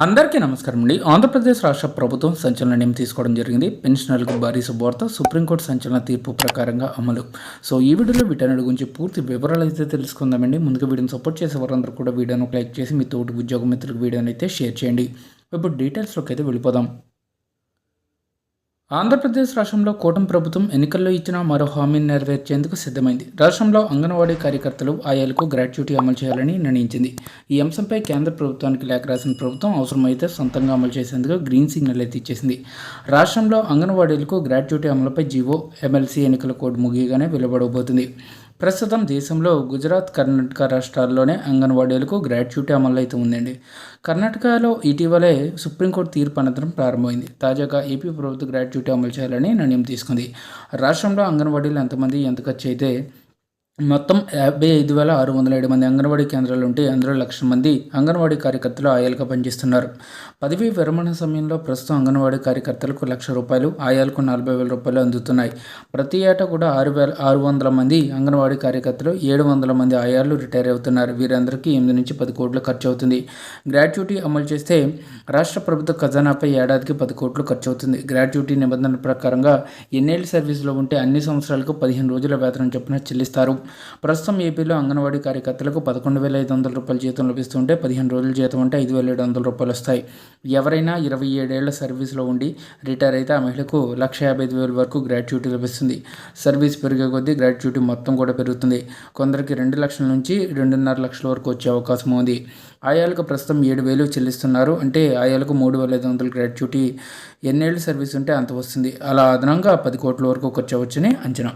అందరికీ నమస్కారం అండి. ఆంధ్రప్రదేశ్ రాష్ట్ర ప్రభుత్వం సంచలన నిర్ణయం తీసుకోవడం జరిగింది. పెన్షనర్లకు భారీ శుభవార్త సుప్రీంకోర్టు సంచలన తీర్పు ప్రకారంగా అమలు. సో ఈ వీడియోలో వీటన్నిటి గురించి పూర్తి వివరాలు అయితే తెలుసుకుందామండి. ముందుగా వీడియోని సపోర్ట్ చేసే వారందరూ కూడా వీడియోను లైక్ చేసి మీ తోటి ఉద్యోగ మిత్రులకు వీడియోని అయితే షేర్ చేయండి. ఇప్పుడు డీటెయిల్స్లోకి అయితే వెళ్ళిపోదాం. ఆంధ్రప్రదేశ్ రాష్ట్రంలో కూటమి ప్రభుత్వం ఎన్నికల్లో ఇచ్చిన మరో హామీని నెరవేర్చేందుకు సిద్ధమైంది. రాష్ట్రంలో అంగన్వాడీ కార్యకర్తలు ఆయాలకు గ్రాట్యుటీ అమలు చేయాలని నిర్ణయించింది. ఈ అంశంపై కేంద్ర ప్రభుత్వానికి లేఖ రాసిన ప్రభుత్వం అవసరమైతే సొంతంగా అమలు చేసేందుకు గ్రీన్ సిగ్నల్ అయితే ఇచ్చేసింది. రాష్ట్రంలో అంగన్వాడీలకు గ్రాట్యుటీ అమలుపై జీవో ఎమ్మెల్సీ ఎన్నికల కోడ్ ముగియగానే వెలువడబోతుంది ప్రస్తుతం దేశంలో గుజరాత్ కర్ణాటక రాష్ట్రాల్లోనే అంగన్వాడీలకు గ్రాట్యుటీ అమలు అయితే ఉందండి. కర్ణాటకలో ఇటీవలే సుప్రీంకోర్టు తీర్పు అనంతరం ప్రారంభమైంది. తాజాగా ఏపీ ప్రభుత్వం గ్రాట్యుటీ అమలు చేయాలని నిర్ణయం తీసుకుంది. రాష్ట్రంలో అంగన్వాడీలు ఎంతమంది ఎంత ఖర్చు అయితే మొత్తం యాభై ఐదు వేల ఆరు వందల ఏడు మంది అంగన్వాడీ కేంద్రాలు ఉంటే అందులో లక్ష మంది అంగన్వాడీ కార్యకర్తలు ఆయాలుగా పనిచేస్తున్నారు. పదవీ విరమణ సమయంలో ప్రస్తుతం అంగన్వాడీ కార్యకర్తలకు లక్ష రూపాయలు ఆయాలకు నలభై వేల రూపాయలు అందుతున్నాయి. ప్రతి ఏటా కూడా ఆరు వేల ఆరు వందల మంది అంగన్వాడీ కార్యకర్తలు ఏడు వందల మంది ఆయాలు రిటైర్ అవుతున్నారు. వీరందరికీ ఎనిమిది నుంచి పది కోట్లు ఖర్చు అవుతుంది. గ్రాట్యుటీ అమలు చేస్తే రాష్ట్ర ప్రభుత్వ ఖజానాపై ఏడాదికి పది కోట్లు ఖర్చు అవుతుంది. గ్రాట్యుటీ నిబంధనల ప్రకారంగా ఎన్నేళ్ళ సర్వీసులో ఉంటే అన్ని సంవత్సరాలకు పదిహేను రోజుల వేతనం చొప్పున చెల్లిస్తారు. ప్రస్తుతం ఏపీలో అంగన్వాడీ కార్యకర్తలకు పదకొండు వేల ఐదు వందల రూపాయల జీతం లభిస్తుంటే పదిహేను రోజుల జీతం అంటే ఐదు వేల ఏడు వందల రూపాయలు వస్తాయి. ఎవరైనా ఇరవై ఏడేళ్ళ సర్వీస్లో ఉండి రిటైర్ అయితే ఆ మహిళకు లక్ష యాభై ఐదు వేల వరకు గ్రాట్యుటీ లభిస్తుంది. సర్వీస్ పెరిగే కొద్దీ గ్రాట్యుటీ మొత్తం కూడా పెరుగుతుంది. కొందరికి రెండు లక్షల నుంచి రెండున్నర లక్షల వరకు వచ్చే అవకాశం ఉంది. ఆయాలకు ప్రస్తుతం ఏడు వేలు చెల్లిస్తున్నారు. అంటే ఆయాలకు మూడు వేల ఐదు వందల గ్రాట్యుటీ. ఎన్నేళ్ళు సర్వీస్ ఉంటే అంత వస్తుంది. అలా అదనంగా పది కోట్ల వరకు ఖర్చు అవచ్చని అంచనా.